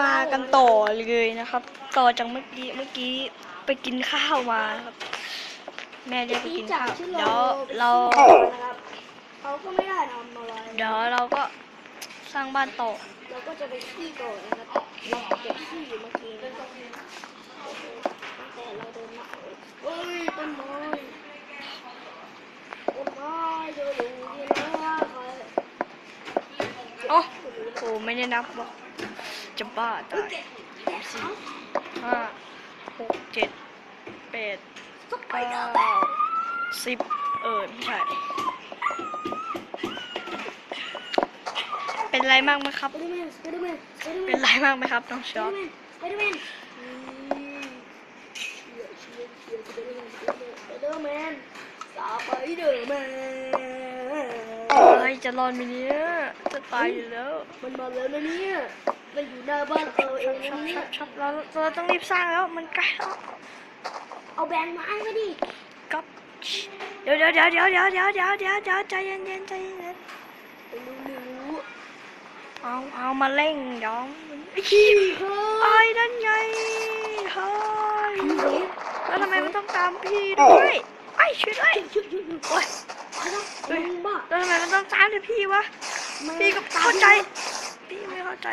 มากันต่อเลยนะครับ ต่อจากเมื่อกี้เมื่อกี้ไปกินข้าวมาครับ แม่เรียกไปกินข้าวเดี๋ยวเรานะครับเขาก็ไม่ได้ทำอะไรเดี๋ยวเราก็สร้างบ้านต่อเราก็จะไปขี้ก่อนนะครับเราเก็บขี้อยู่เมื่อกี้นะครับตั้งแต่เราเดินมาเฮ้ยต้นไม้ต้นไม้เดินอยู่ที่ไหนใครโอ้โหไม่ได้นับว่ะ จะบ้าตายสี่ห้าหกเจ็ดแปดเก้าสิบเออไม่ใช่ เป็นไรมากไหมครับ เป็นไรมากไหมครับน้องช็อปเฮ้ยจะรอนไหมเนี้ยจะตายอยู่แล้ว มันมาแล้วนะเนี่ย มันอยู่หน้าบ้านเราเองช็อนะปเนี่ช็อยปช็อปเราเราต้องรีบสร้างแล้วมันใกล้แล้วเอาแบงค์ไม้มาดิก๊อปเดี๋ยวเดี๋ยวเดี๋ยวเดี๋ยวเดี๋ยวเดี๋ยวเดี๋ยวเดี๋ยวเดี๋ยวใจเย็นเย็นใจเย็นไม่รู้ไม่รู้เอาเอามาเร่งเดี๋ยวไอ้พี่ขี้ครัไอ้บนั่นไงเฮ้ยพี่เล็กแล้วทำไมมันต้องตามพี่ด้วยไอ้ช่วยด้วยหยุดหยุดหยุดโอ๊ยไปแล้วมึงบ้าแล้วทำไมมันต้องตามแต่พี่วะพี่ก็เข้าใจพี่ไม่เข้าใจ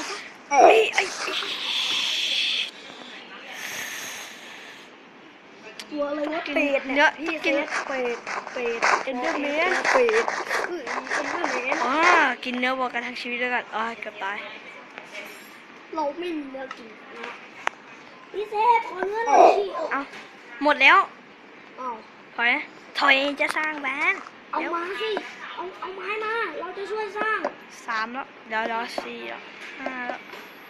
ไปซะไปซะพี่ไอ้ตัวอะไรวะกินเป็ดเนื้เนี่อยพี่กินเซฟเป็ดเป็ดเอ็นเดอร์แมนเป็ดเฮ้ยเอ็นเดอร์แมนอ๋อกินเนื้อวัวกันทั้งชีวิตแล้วกันอ๋อเกือบตายเราไม่มีเนื้อกินนะพี่เซฟขอเนื้อหน่อยสิเอาหมดแล้วเอาถอยถอยจะสร้างบ้านเอาเดี๋ยวมาสิเอาเอาไม้มา เราจะช่วยสร้างสามแล้วเดี๋ยวเดี๋ยวสี่แล้ว ห้าแล้ว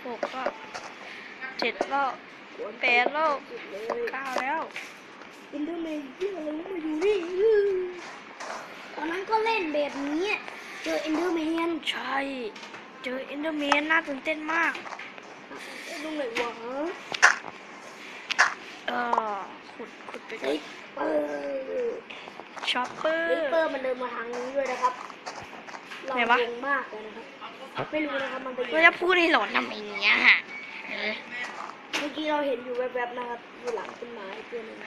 หกแล้วเจ็ดแล้วแปดแล้วเลยเก้าแล้วอินเดอร์แมนที่อะไรมาอยู่นี่ตอนนั้นก็เล่นแบบนี้ เจออินเดอร์แมนใช่ เจอเอ็นเดอร์แมนน่าตื่นเต้นมากตรงไหนวะเออขุดขุดไปลิปเปอร์ช็อปเปอลิปเปอร์ร์มันเดินมาทางนี้ด้วยนะครับเรา ไหนวะงงมากเลยนะครับ ไม่รู้นะครับมันไปอยู่เราจะพูดให้หลอนทำไมเนี่ยเออเมื่อกี้เราเห็นอยู่แวบๆนะครับอยู่หลังต้นไม้ตัวหนึง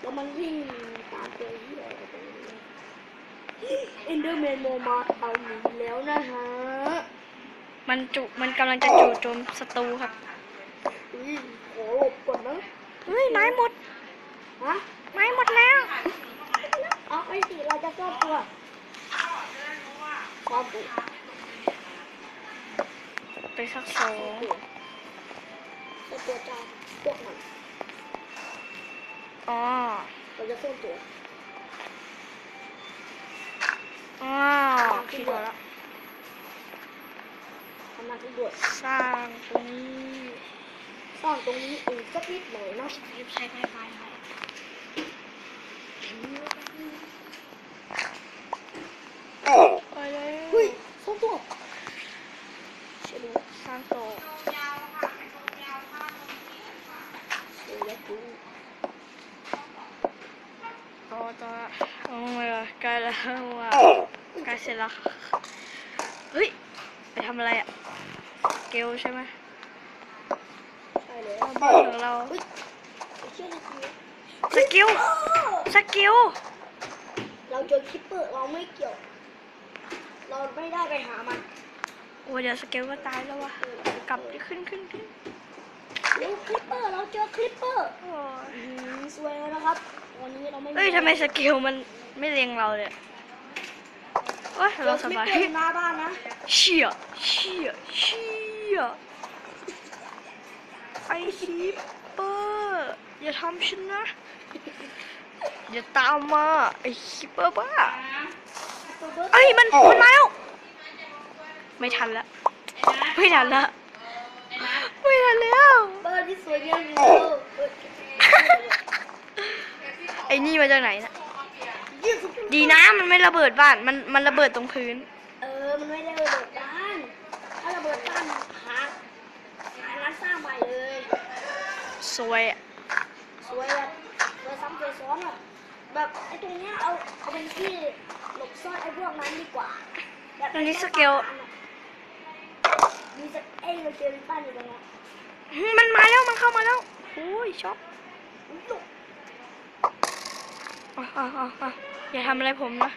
แล้วมันวิ่งตามตัวที่อะไรตรงนี้เอนเดอร์แมนโมมาเอาหนีแล้วนะฮะมันจุมันกำลังจะจู่โจมศัตรูครับอุ้ยขอหลบก่อนนะเฮ้ยไม้หมด ฮะไม้หมดแล้ว เอาไปสิเราจะซ่อนตัว ซ่อนตัวไปสักสองซ่อนตัวจ้าพวกมันอ๋อเราจะซ่อนตัวอ๋อคิดว่าแล้วทำงานที่ด่วนสร้างตรงนี้สร้างตรงนี้อีกสักนิดหน่อยนะใช้ไฟไฟไฟไปเลย เฮ้ยซ่อนตัวเชื่อรู้ สร้างโต เชื่อแล้วกู ต่อต่อโอ้ย ใกล้แล้วว่ะใกล้เสร็จแล้วเฮ้ย ไปทำอะไรอะ เกลใช่ไหมใช่แล้วบ้านของเราเฮ้ยเชื่อแล้วกูสกิลสกิลเราเจอคิปเปอร์เราไม่เกี่ยว เราไม่ได้ไปหามันโอ้ยเดี๋ยวสกิลก็ตายแล้ววะกลับขึ้นขึ้นขึ้นเร็วคลิปเปอร์เราเจอคลิปเปอร์โอ้ยอืมสวยแล้วนะครับวันนี้เราไม่เอ้ยทำไมสกิลมันไม่เล็งเราเลย โอ้ยเจเราอสคลิปบายเปอร์หน้าบ้านนะเชี่ยเชี่ยเชี่ยไอคิปเปอร์อย่าทำฉันนะ อย่าตามมาไอคิปเปอร์บ้าเอ้ยมันมันมาแล้วไม่ทันละไม่ทันละไม่ทันแล้วบ้านที่สวยงามอยู่เออไอ้นี่มาจากไหนนะ ยี่สิบดีนะมันไม่ระเบิดบ้านมันมันระเบิดตรงพื้น เออ มันไม่ได้ระเบิดบ้าน ถ้าระเบิดบ้านหาหาร้านสร้างใหม่เลย สวยอะสวยแบบสวยซ้ำสวยซ้อนอะแบบไอ้ตรงเนี้ยเอาเอาเป็นที่หลบซ่อนไอ้พวกนั้นดีกว่าแบบอันนี้สเกลอยู่มีสักเอ้ยเราเจอลิตันอยู่ตรงนั้นมันมาแล้วมันเข้ามาแล้วโอ้ยช็อก อุ๊ยลูกอะอะอะอะอย่าทำอะไรผมนะ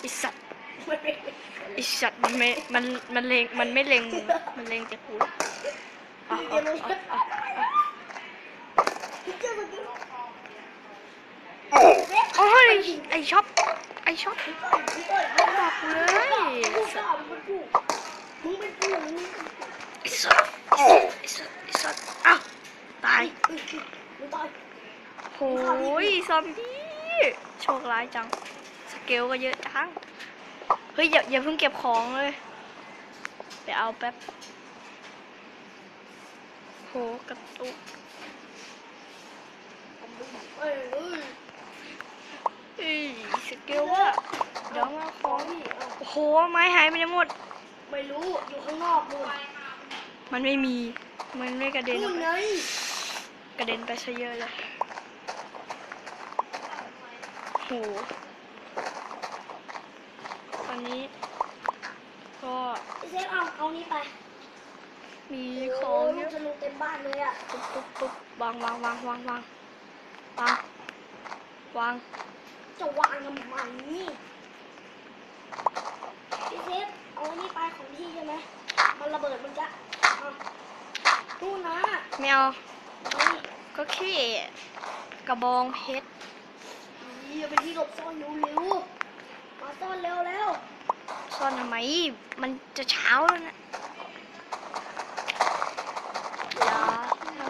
ไอสัตว์มันเป็นไอสัตว์มันไม่มันมันเลงมันไม่เลงมึงมันเลงแต่กูอะอะอะอะอะอะเจอมันเจอโอ้ยไอช็อปไอช็อปพี่ต้นพี่ต้นมึงบอกเลยเลยมึงบอกมึงเป็นกูมึงเป็นกูมึงเป็นกูไอสัตว์ไอสัตว์ไอสัตว์อ้าวตายมึงตายโอ้ยซอมบี้ โชคร้ายจัง สเกลก็เยอะจัง เฮ้ยอย่าอย่าเพิ่งเก็บของเลย ไปเอาแป๊บ โหกระตุกเอ้ยเอ้ยเอ้ยสเกลอะเดี๋ยวมาของนี่เอาโอ้โห ไม้หายไปไหนหมด ไม่รู้อยู่ข้างนอกนู่นมันไม่มี มันไม่กระเด็นอนู่อกนไปไงกระเด็นไปซะเยอะเลยโหตอนนี้ ก็พี่เซฟเอาเอานี่ไป มีขโอ้องยเยลูกอะธนูเต็มบ้านเลยอะปุ๊บปุ๊บปุ๊บวางวางวางวางวางวางวางจะวางทำไมนี่พี่เซฟเอาอันนี้ไปของพี่ใช่ไหมมันระเบิดมันจะเอานู่นนะไม่เอานี่ก็แค่กระบองเพชร นี่เอาไปที่หลบซ่อนเร็วๆมาซ่อนเร็วแล้วซ่อนทำไม มันจะเช้าแล้วนะอย่าท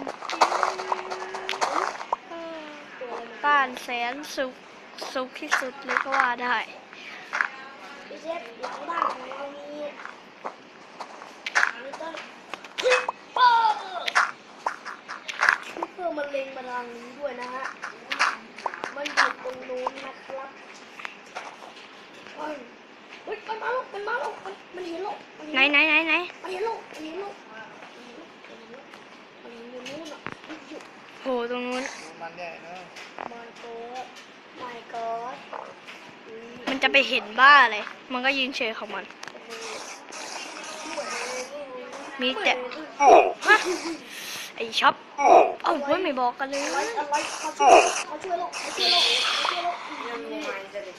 ำบ้านแสนสุขสุขที่สุดเลยก็ว่าได้พี่เชฟหลังบ้านของเรามีมีต้นคลิปเปอร์คลิปเปอร์มันเล็งมาทางนี้ด้วยนะฮะ มันอยู่ตรงนู้นนะครับเฮ้ยเฮ้ยมันมาแล้วมันมาแล้วมันมันเห็นแล้วมัไหนไหนไหนไหนมันเห็นแล้วมันเห็นแล้วมันเห็นแล้วมันอยู่นู้นอะมันอยู่ โหตรงนู้น มันใหญ่เนอะ my god my god อืมมันจะไปเห็นบ้าอะไรมันก็ยืนเฉยของมัน มีแต่ฮะไอช็อป เอ้าเฮ้ยไม่บอกกันเลยอะไรอะไรเขาช่วยเขาช่วยโลกเขาช่วยโลกเขาช่วยโลกยังงูมันจะดิ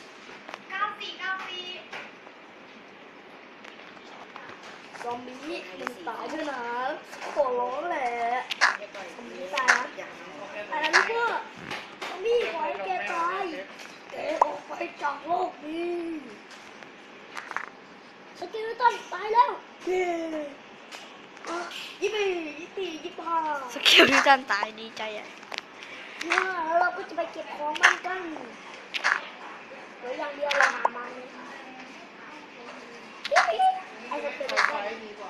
ซอมบี้มันตายด้วยนะขอร้องแหละซอมบี้ตายนะอะไรนี่เพื่อซอมบี้ขอให้แกตายแกออกไปจากโลกนี้สกิลตันตายแล้วเย้ อะยี่ปียี่ปียี่ห้าสกิลที่จันตายดีใจอะเนี่ยแล้วเราก็จะไปเก็บของมันกันเดี๋ยวอย่างเดียวเราหามันไอ้สกิลตัน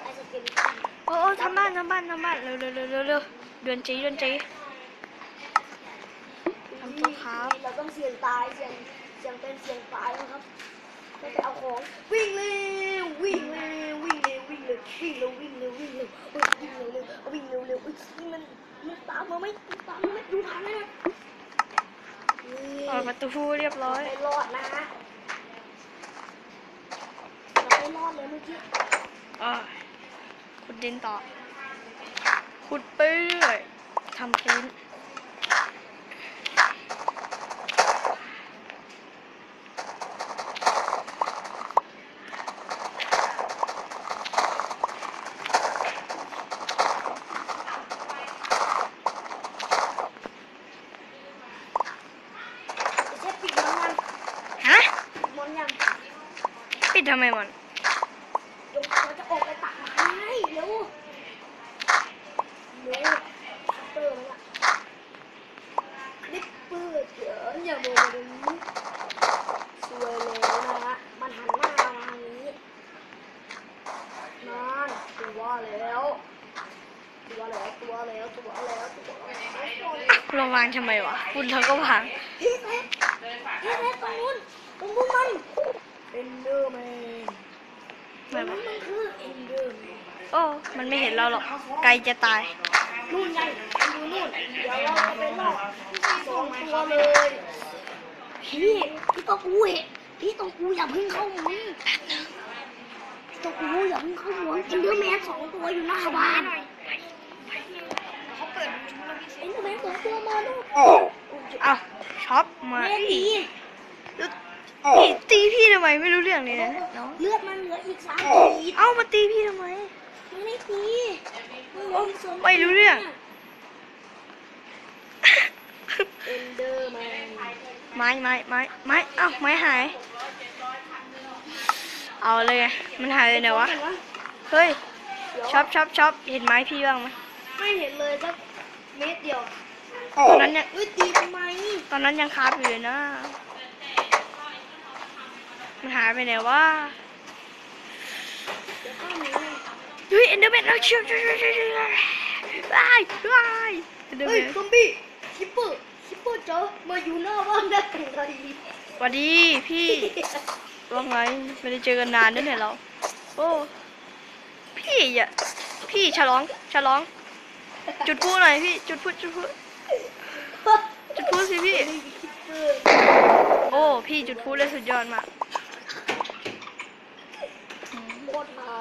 ไอ้สกิลตันโอ้โอ้ทำบ้านทำบ้านทำบ้านเร็วเร็วเร็วเร็วเร็วเดือนจีเดือนจีทำตัวครับเราต้องเสี่ยงตายเสี่ยงเสี่ยงเป็นเสี่ยงตายนะครับไม่ไปเอาของวิ่งเร็ววิ่งเร็ววิ่งเร็ วิ่งเร็ววิ่งเร็ววิ่งเร็ววิ่งเร็วเอ้ยวิ่งเร็วเร็วเอาวิ่งเร็วเร็วเอ้ยนี่มันมันตามมาไหมตามมาไหมดูทางไหมนะนี่เปิดประตูเรียบร้อยไม่รอดนะเราไม่รอดเลยเมื่อกี้อ่าขุดดินต่อขุดไปเรื่อยทำพื้น เชฟปิดมันยัง ฮะ ปิดมันยัง ปิดทำไมมันเดี๋ยวเราจะออกไปตักไม้เร็วเร็วคัตเตอร์มันอะคลิปเปอร์เดี๋ยวอย่าโมมาตรงนี้สวยแล้วนะฮะมันหันหน้ามาทางนี้นั่นตัวแล้วตัวแล้วตัวแล้วตัวแล้วตัวแล้วลงวางทำไมวะคุณเธอก็วาง พี่เล็กพี่เล็กตรงนู้นตรงนู้นมันเอนเดอร์แมน ไม่ มัน วะ มันคือเอนเดอร์แมน โอ้ มันไม่เห็นเราหรอก ไกลจะตาย นู่นไงดูนู่น เดี๋ยวเราจะไปล่อสองตัวเลย พี่ พี่ต้องกูเห็นพี่ต้องกูอย่าเพึ่งเข้ามาพี่ตกูอย่าเพิ่งเข้าหัวเอ็นเดอร์แมนสองตัวอยู่หน้าบ้านเขาเปิดเอ็นเดอร์แมนสองตัวมาด้วยอ้าวช็อปมาแม่ดีพี่ตีพี่ทำไมไม่รู้เรื่องเลยนะเลือดมันเหลืออีกสามขีดเอ้ามาตีพี่ทำไม ไม่ตีมันเหลืออีกสองไม่รู้เรื่อง เอ็นเดอร์แมนไม้ไม้ไม้ไม้เอ้าไม้หาย เอาเลยไงมันหายไปไหนวะ เฮ้ยช็อปช็อปช็อปเห็นไม้พี่บ้างไหมไม่เห็นเลยสักเม็ดเดียวตอนนั้นยังเอ้ยตีทำไมตอนนั้นยังคาบอยู่เลยนะ มันหายไปไหนวะ เดี๋ยวข้าหนี เฮ้ยเอ็นเดอร์แมนเราเชื่อมเชื่อมเชื่อมเชื่อมเชื่อมว้ายว้ายเอ็นเดอร์เฮ้แมยนซอมบี้คิปเปอร์คิปเปอร์เจอมาอยู่หน้าบ้านได้ยังไงสวัสดีพี่ว่าไงไม่ได้เจอกันนานด้วยเนี่ยเรา โอ้พี่อย่าพี่ฉลองฉลอง จุดพลุหน่อยพี่จุดพลุจุดพลุจุดพลุสิพี่ คิปเปอร์โอ้พี่จุดพลุได้สุดยอดมากอืม โคตรมา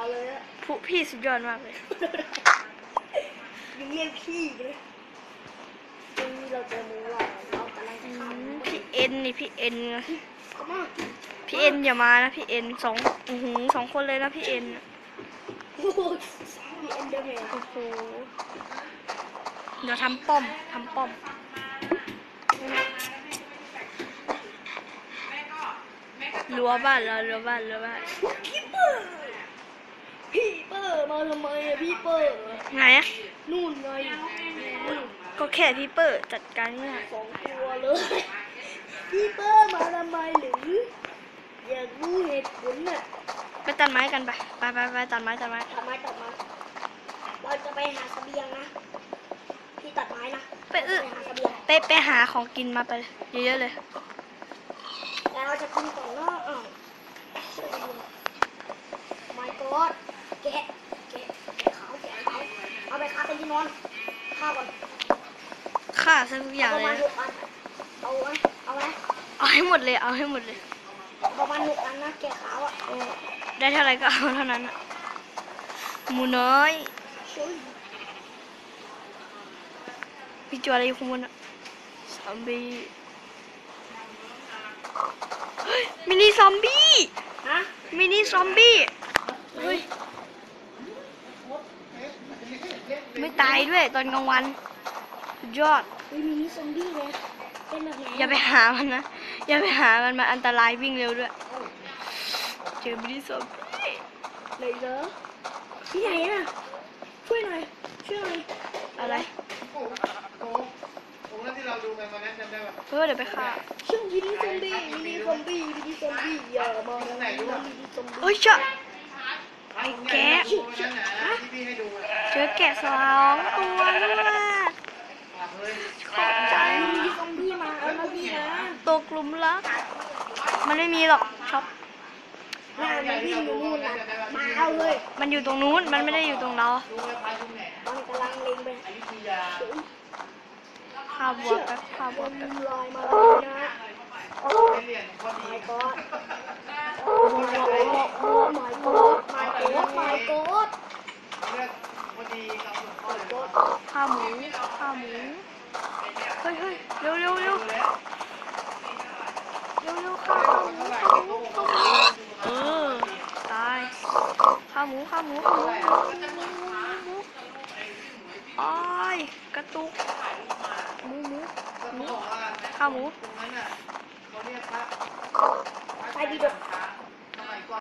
เลยอะพลุพี่สุดยอดมากเลยยังเรียกพี่เลยวันนี้เราเจอหมูหลาเรากำลังอืจะทมพี่เอ็นนี่พี่เอ็นไงำเข้ามาพี่เอ็นอย่ามานะพี่เอ็นสองอือหือสองคนเลยนะพี่เอ็นน่ะโอ้โหมีเอ็นเดอร์แมนโอ้โหเดี๋ยวทำป้อมทำป้อมรั้วบ้านเรารั้วบ้านรั้วบ้านคิปเปอร์ พี่เปอร์มาทำไมอะพี่เปอร์ไงอะนู่นไงนู่นก็แค่พี่เปิดจัดการง่ายสองตัวเลย พี่เปอร์มาทำไมหรือ อยากรู้เหตุผลน่ะไปตัดไม้กันไปไปไปไปตัดไม้ตัดไม้ตัดไม้ตัดไม้เราจะไปหาเสบียงนะ พี่ตัดไม้นะไปเออไปหาเสบียงไปไปหาของกินมาไปเยอะๆเลยแต่เราจะกินก่อนเนาะอ้าวเชื่อดีไม่กอด แกะแกะแกะขาวแกะขาเอาไปคาเป็นที่นอนข้าก่อนฆ่าซะทุกอย่างประเลมาณยหกอันเอาไหมเอาไหมเอาให้หมดเลย เอาให้หมดเลย ประมาณหกอันนะแกะขาวอะโอ้ได้เท่าไหร่ก็เอาเท่านั้นอะหมูน้อย ช่วยพี่จวอะไรอยู่ข้างบนอะซอมบี้เฮ้ยมินิซอมบี้ ฮะมินิซอมบี้ เฮ้ย ไม่ตายด้วยตอนกลางวันสุดยอดมีมินิซอมบี้เลยเป็นแบบไหนอย่าไปหามันนะ อย่าไปหามันมันอันตรายวิ่งเร็วด้วย เจอมินิซอมบี้ไหนเหรอที่ไหนน่ะช่วยหน่อยช่วยหน่อยอะไรโอ้โหโอ้โหแล้วที่เราดูกันวันนั้นจำได้ป่ะเออเดี๋ยวไปฆ่าชื่อมินิซอมบี้มินิซอมบี้มินิซอมบี้อย่ามามินิซอมบี้เฮ้ยเจ้าไอ้แกะวันนั้นนะ ที่พี่ให้ดูอะเจอแกะสองตัวด้วยขอบใจซอมบี้มาเอามาพี่นะตัวกลุ่มรัก มันไม่มีหรอกช็อปหน้ามันวิ่งอยู่นู่นนะมาเอาเลย มันอยู่ตรงนู้น มันไม่ได้อยู่ตรงเรามันกำลังเล็งไปข้าวบัวแป๊บข้าวบัวแป๊บลอยมาเลยนะไม่เรียนพอดีไม่กอดโอ้โห แล้วขายโกดข้าหมูข้าหมูเฮ้ยเฮ้ยเร็วเร็วเร็วเร็วเร็วข้าหมูข้าวหมูข้ามูตายข้าหมูข้าหมูข้าหมูข้าหมูหมูอ้ยกระตุกหมูหมูข้าหมูไปดีจ้บ